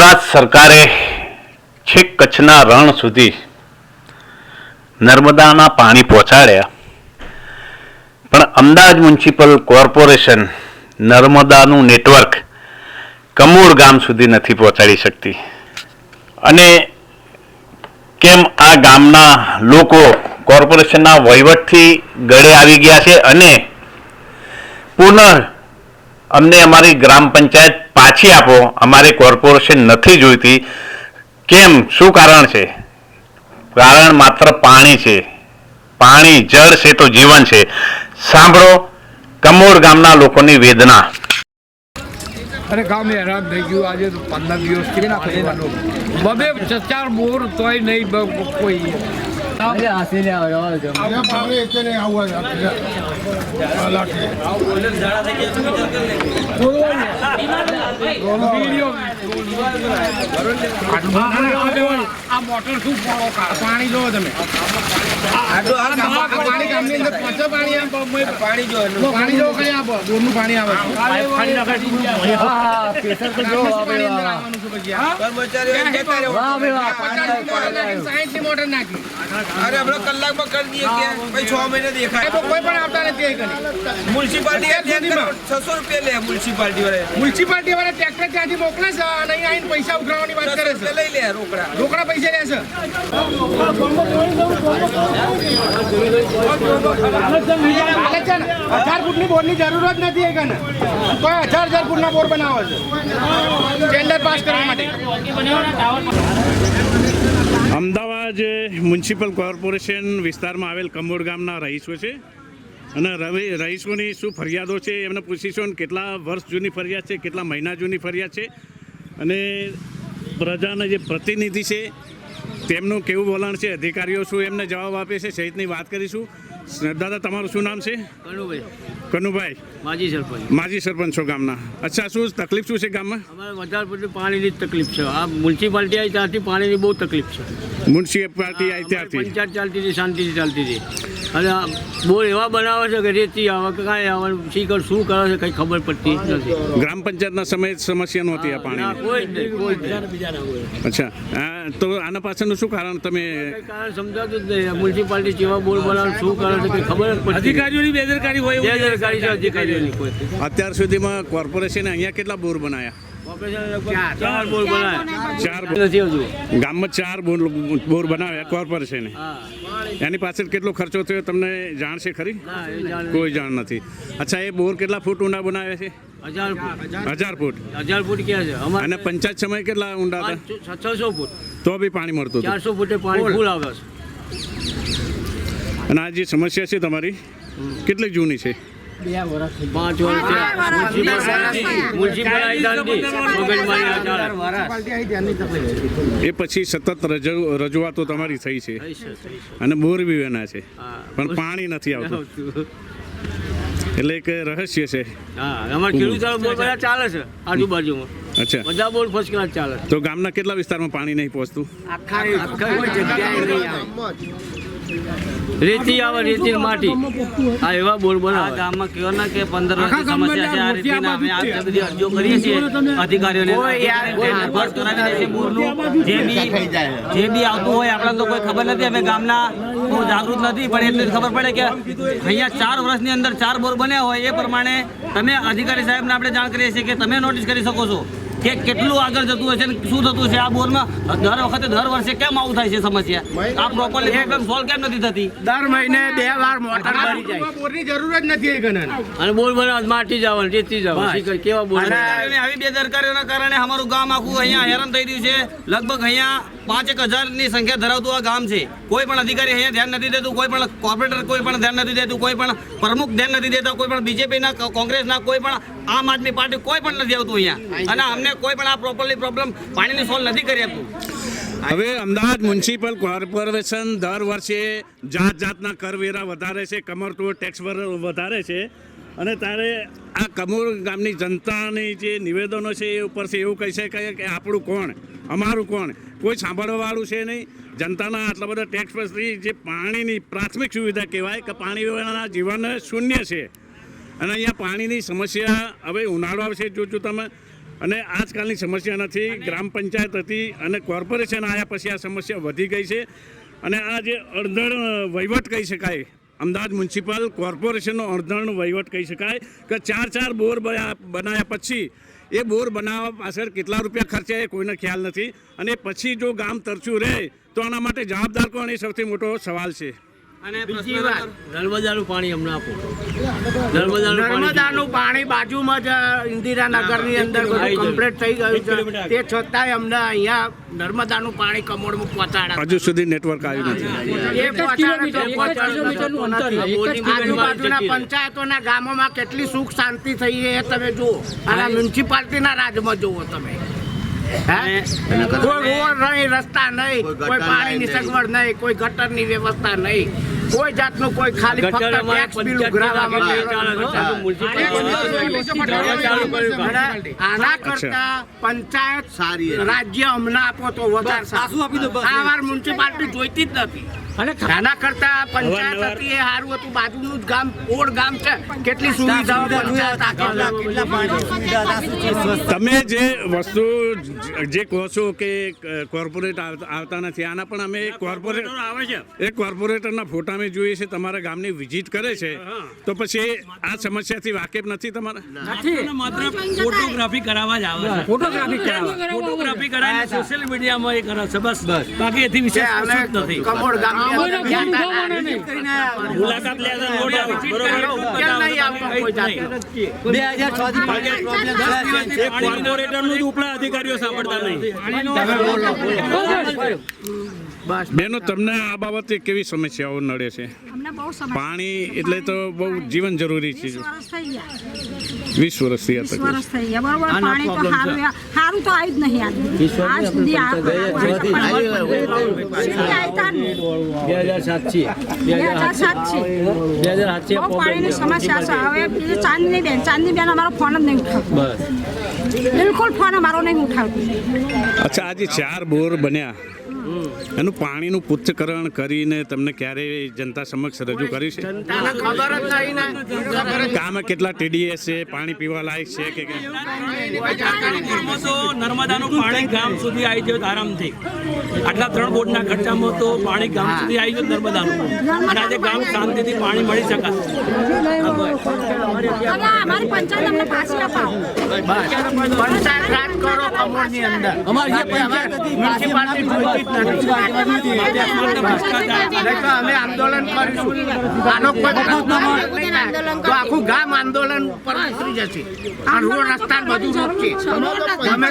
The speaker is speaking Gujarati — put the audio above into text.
ગુજરાત સરકારે છેક કચ્છના રણ સુધી નર્મદાના પાણી પહોંચાડ્યા. પણ અમદાવાદ મ્યુનિસિપલ કોર્પોરેશન નર્મદાનું નેટવર્ક કમૂર ગામ સુધી નથી પહોંચાડી શકતી. અને કેમ આ ગામના લોકો કોર્પોરેશનના વહીવટથી ગળે આવી ગયા છે અને પુનઃ અમને અમારી ગ્રામ પંચાયત પાછી આપો. અમારે કોર્પોરેશન નથી જોઈતી. કેમ? શું કારણ છે? કારણ માત્ર પાણી છે. પાણી જળ છે તો જીવન છે. સાંભળો, કમોડ ગામના લોકોની વેદના. અરે ગામ હેરાન થઈ ગયું. આજે પંદર દિવસથી ના બબે, ચાર બોર તોય નહીં કોઈ. આ મોટર શું પાણી જોવો તમે પાણી ગામની અંદર પહોંચે પાણી બ- પાણી જો પાણી જો કઈ આપો બોરનું પાણી આવે મોટર નાખી. અરે આપણે કલાકમાં કરી દઈએ કે ભાઈ છ મહિને દેખાય. તો કોઈ પણ આવતા નથી કને. મ્યુનિસિપાલિટી છસો રૂપિયા લે મ્યુનિસિપાલિટી વાળા મ્યુનિસિપાલિટી વાળા ટ્રેક્ટર ત્યાંથી મોકલે છે અને અહીં આવીને પૈસા ઉઘરાવવાની વાત કરે છે. લઈ લે રોકડા. રોકડા પૈસા લે છે. હજાર ફૂટની બોરની જરૂર જ નથી એ કને. કોઈ હજાર હજાર ફૂટના બોર બનાવે છે. ટેન્ડર પાસ કરવા માટે. અમદાવાદ મ્યુનિસિપલ કોર્પોરેશન વિસ્તારમાં આવેલ કંબોડ ગામના રહીશો છે. અને રવિ, રહીશોની શું ફરિયાદો છે, એમને પૂછીશું કેટલા વર્ષ જૂની ફરિયાદ છે, કેટલા મહિના જૂની ફરિયાદ છે. અને પ્રજાના જે પ્રતિનિધિ છે, તેમનું કેવું વલણ છે, અધિકારીઓ શું એમને જવાબ આપે છે, સહિતની વાત કરીશું. દાદા તમારું શું નામ છે? કનુભાઈ. કનુભાઈ. માજી સરપંચ. માજી સરપંચ છો ગામના. અચ્છા શું તકલીફ શું છે ગામમાં? અમારે વધારે પડતી પાણીની તકલીફ છે. આ મ્યુનિસિપાલિટી આવી ત્યારથી પાણીની બહુ તકલીફ છે. મ્યુનિસિપાલિટી આવી ત્યાંથી? પંચાયત ચાલતી હતી શાંતિથી ચાલતી હતી. અને આ બોર એવા બનાવે છે કે રેતી આવે કે કાંઈ આવે શી કર શું કરે છે કંઈ ખબર પડતી નથી. ગ્રામ પંચાયતના સમયે સમસ્યા નહોતી આ પાણી કોઈ જ નહીં કોઈ જ અચ્છા તો આના પાછળનું શું કારણ તમે કારણ સમજાતું જ નહીં. મ્યુનિસિપાલિટી કેવા બોર બનાવે શું કરે છે કંઈ ખબર જ પડતી અધિકારીઓની બેદરકારી હોય બેદરકારી છે અધિકારીઓની કોઈ. અત્યાર સુધીમાં કોર્પોરેશને અહીંયા કેટલા બોર બનાવ્યા ગામમાં ચાર બોર બોર બનાવ્યા કોર્પોરેશને હા. એની પાછળ કેટલો ખર્ચો થયો તમને જાણ છે ખરી કોઈ જાણ નથી. અચ્છા એ બોર કેટલા ફૂટ ઊંડા બનાવ્યા છે? હજાર ફૂટ. હજાર ફૂટ. ક્યાં છે. અને પંચાયત સમય કેટલા ઊંડા હતા? છસો ફૂટ. તો બી પાણી મળતું ચારસો ફૂટે પાણી ફૂલ આવે છે. અને આ જે સમસ્યા છે તમારી કેટલી જૂની છે? પાંચ વર્ષ એ પછી સતત રજૂ રજૂઆતો તમારી થઈ છે. અને મોરબી વેના છે. પણ પાણી નથી આવતું. એટલે એક રહસ્ય છે. હા અમારે ખેડૂતો બધા ચાલે છે આજુબાજુમાં. અચ્છા. બધા બોલ ફર્સ્ટ ક્લાસ ચાલે તો ગામના કેટલા વિસ્તારમાં પાણી નહીં પહોંચતું? આખા આખા કોઈ જગ્યાએ નહીં આવે. રેતી આવે રેતી માટી. આ એવા બોલ આ ગામમાં કયો ને કે પંદર વર્ષની સમસ્યા છે આ રીતની અમે આ બધી અરજીઓ કરીએ છીએ. અધિકારીઓને ભરપાઈ કરાવી દે બોરનું. જે બી જે બી આવતું હોય આપણને તો કોઈ ખબર નથી અમે ગામના બહુ જાગૃત નથી પણ એટલી ખબર પડે કે અહીંયા ચાર વર્ષની અંદર ચાર બોર બન્યા હોય એ પ્રમાણે તમે અધિકારી સાહેબને આપણે જાણ કરીએ છીએ કે તમે નોટિસ કરી શકો છો. કે કેટલું આગળ જતું હશે ને શું થતું છે આ બોરમાં? દર વખતે દર વર્ષે કેમ આવું થાય છે સમસ્યા? આ પ્રોપરલી પ્રોબ્લેમ સોલ્વ કેમ નથી થતી? દર મહિને બે વાર મોટર ભરી જાય. બોરની જરૂર જ નથી એ અને બોલ બનાવે માટી જ જેતી ને રેતી જ આવે શી કરે, કેવા બોર અને આવી બેદરકારીઓના કારણે અમારું ગામ આખું અહીંયા હેરાન થઈ રહ્યું છે. લગભગ અહીંયા પાંચેક હજારની સંખ્યા ધરાવતું આ ગામ છે. કોઈ પણ અધિકારી અહીંયા ધ્યાન નથી દેતું કોઈ પણ કોર્પોરેટર કોઈ પણ ધ્યાન નથી દેતું કોઈ પણ પ્રમુખ ધ્યાન નથી દેતા કોઈ પણ બીજેપીના કોંગ્રેસના કોઈ પણ આમ આદમી પાર્ટી કોઈ પણ નથી આવતું અહીંયા. અને અમને કોઈ પણ આ પ્રોપરલી પ્રોબ્લેમ પાણીની સોલ્વ નથી કરી આપતું હવે અમદાવાદ મ્યુનિસિપલ કોર્પોરેશન દર વર્ષે જાત જાતના કરવેરા વધારે છે કમરતોડ ટેક્સ વધારે છે. અને તારે આ કમોર ગામની જનતાની જે નિવેદનો છે એ ઉપરથી એવું કહી શકાય કે આપણું કોણ? અમારું કોણ? કોઈ સાંભળવાવાળું છે નહીં. જનતાના આટલા બધા ટેક્સ પરથી જે પાણીની પ્રાથમિક સુવિધા કહેવાય કે પાણી વગરના જીવન શૂન્ય છે. અને અહીંયા પાણીની સમસ્યા હવે ઉનાળો આવશે જોજો તમે અને આજકાલની સમસ્યા નથી ગ્રામ પંચાયત હતી અને કોર્પોરેશન આવ્યા પછી આ સમસ્યા વધી ગઈ છે. અને આ જે અડધણ વહીવટ કહી શકાય અમદાવાદ મ્યુનિસિપલ કોર્પોરેશનનો અડધણ વહીવટ કહી શકાય કે ચાર ચાર બોર બના- બનાવ્યા પછી એ બોર બનાવવા પાછળ કેટલા રૂપિયા ખર્ચ્યા એ કોઈને ખ્યાલ નથી. અને પછી જો ગામ તરચું રહે તો આના માટે જવાબદાર કોણ? એ સૌથી મોટો સવાલ છે. નર્મદાનું પાણી અમને આપો. નર્મદાનું પાણી બાજુમાં જ ઇન્દિરાનગરની અંદર બધું કમ્પ્લીટ થઈ ગયું છે. તે છતાંય અમને અહીંયા નર્મદાનું પાણી કમોડમાં પહોંચાડે. હજુ સુધી નેટવર્ક આવ્યું નથી. આજુબાજુના પંચાયતોના ગામોમાં કેટલી સુખ શાંતિ થઈ છે એ તમે જુઓ. અને મ્યુનિસિપાલિટીના રાજમાં જુઓ તમે. હે? કોઈ રોડ નહીં રસ્તા નહીં કોઈ પાણીની સગવડ નહીં કોઈ ગટરની વ્યવસ્થા નહીં. કોઈ જાતનું કોઈ ખાલી ફક્ત ટેક્સ બિલ ઉઘરાવવામાં આના કરતા પંચાયત સારી રાજ્ય અમને આપો તો વધારે સારું. આ વાર મ્યુનિસિપાલિટી જોઈતી જ નથી. આના કરતા પંચાયત હતી એ સારું હતું. બાજુનું જ ગામ ઓડ ગામ છે. કેટલી સુવિધાઓ તમે જે વસ્તુ જે કહો છો કે કોર્પોરેટ આવતા નથી આના પણ અમે કોર્પોરેટ આવે છે. એ કોર્પોરેટરના ફોટા અમે જોઈએ છે તમારા ગામની વિઝિટ કરે છે તો પછી આ સમસ્યાથી વાકેફ નથી તમારા? માત્ર ફોટોગ્રાફી કરાવવા જ આવે છે. ફોટોગ્રાફી કરાવવા. ફોટોગ્રાફી કરાવી સોશિયલ મીડિયામાં એ કરે છે બસ. બાકી એથી વિશેષ અને નથી. કમોડ હતા. મુલાકાત લે ઉપલા અધિકારીઓ સાંભળતા નહીં બેનો તમને આ બાબતે કેવી સમસ્યાઓ નડે છે અમને બહુ સમસ્યા પાણી એટલે તો બહુ જીવન જરૂરી છે વીસ વર્ષ થઈ ગયા બે હજાર બે હજાર બે હજાર પાણીની સમસ્યા છે. હવે ચાંદની બેન. ચાંદની બેન અમારો ફોન જ નહીં ઉઠાવતો. બિલકુલ ફોન અમારો નહીં ઉઠાવતો. અચ્છા આજે ચાર બોર બન્યા. એનું પાણીનું પુચ્છકરણ કરીને તમને ક્યારે જનતા સમક્ષ રજૂ કરી છે? તને ખબર જ નહીં ને. કામાં કેટલા ટીડીએસ છે પાણી પીવા લાયક છે કે નર્મદાનું પાણી ગામ સુધી આવી ગયું આરામથી. આટલા ત્રણ બોટના ખર્ચામાં તો પાણી ગામ સુધી આવી ગયું નર્મદાનું. અને આજે ગામ શાંતિથી પાણી મળી શકાય. હવે અમારી પંચાયત અમને પાછી અપાવો. પંચાયત રાજ કરો. કમોડની અંદર મ્યુનિસિપાલિટી જોઈતી જ નથી. નહીં. તો અમે આંદોલન કરીશું. આનો આખું ગામ આંદોલન પર ઉતરી જશે. આ રોડ રસ્તા બધું રોકશે તમે